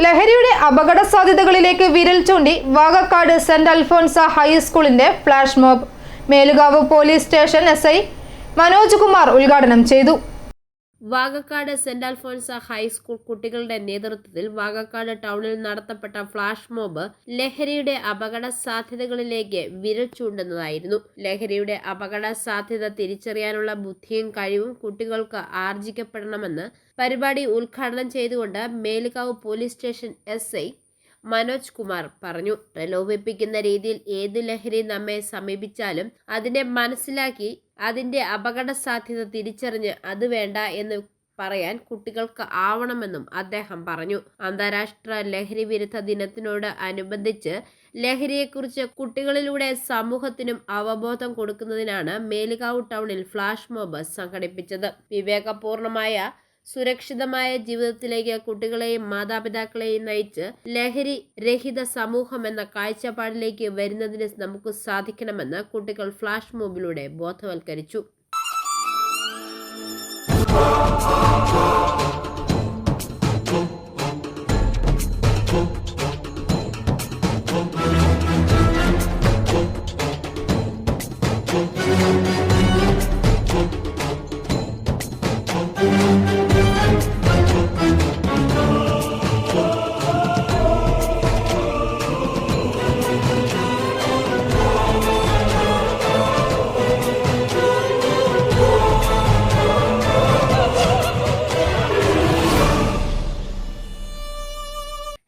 ലഹരിയുടെ അപകട സാധ്യതകളിലേക്ക് വിരൽ ചൂണ്ടി Vakakkad saint Alphonsa ഹൈസ്കൂളിന്റെ flash mob. Melukavu police station S I Manoj Kumar ഉദ്ഘാടനം ചെയ്തു. വാകക്കാട് സെന്റ് അൽഫോൻസ ഹൈസ്കൂൾ കുട്ടികളുടെ നേതൃത്വത്തിൽ വാഗക്കാട് ടൗണിൽ നടത്തപ്പെട്ട ഫ്ലാഷ് മോബ് ലഹരിയുടെ അപകട സാധ്യതകളിലേക്ക് വിരൽ ചൂണ്ടുന്നതായിരുന്നു. ലഹരിയുടെ അപകട സാധ്യത തിരിച്ചറിയാനുള്ള ബുദ്ധിയും കഴിവും കുട്ടികൾക്ക് ആർജിക്കപ്പെടണമെന്ന് പരിപാടി ഉദ്ഘാടനം ചെയ്തുകൊണ്ട് Melukavu police station S Manoj Kumar പറഞ്ഞു. പ്രലോഭിപ്പിക്കുന്ന രീതിയിൽ ഏത് ലഹരി നമ്മെ സമീപിച്ചാലും അതിനെ മനസ്സിലാക്കി അതിന്റെ അപകട സാധ്യത തിരിച്ചറിഞ്ഞ് അത് വേണ്ട എന്ന് പറയാൻ കുട്ടികൾക്ക് ആവണമെന്നും അദ്ദേഹം പറഞ്ഞു. അന്താരാഷ്ട്ര ലഹരി വിരുദ്ധ ദിനത്തിനോട് അനുബന്ധിച്ച് ലഹരിയെക്കുറിച്ച് കുട്ടികളിലൂടെ സമൂഹത്തിനും അവബോധം കൊടുക്കുന്നതിനാണ് മേലുകാവ് ടൗണിൽ ഫ്ലാഷ് മോബ് സംഘടിപ്പിച്ചത്. വിവേകപൂർണമായ സുരക്ഷിതമായ ജീവിതത്തിലേക്ക് കുട്ടികളെയും മാതാപിതാക്കളെയും നയിച്ച് ലഹരി രഹിത സമൂഹം എന്ന കാഴ്ചപ്പാടിലേക്ക് വരുന്നതിന് നമുക്ക് സാധിക്കണമെന്ന് കുട്ടികൾ ഫ്ലാഷ് മോബിലൂടെ ബോധവൽക്കരിച്ചു.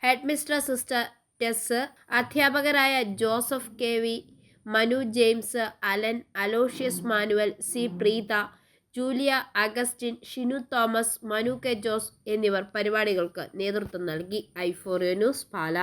ഹെഡ്മിസ്റ്റർ സിസ്റ്റർ ടെസ് അധ്യാപകരായ Joseph K V Manu James Allen Aloysius Manuel C Preetha Julia Augustine Shinu Thomas Manu K Jose എന്നിവർ പരിപാടികൾക്ക് നേതൃത്വം നൽകി. ഐഫോറിയോ ന്യൂസ് പാല.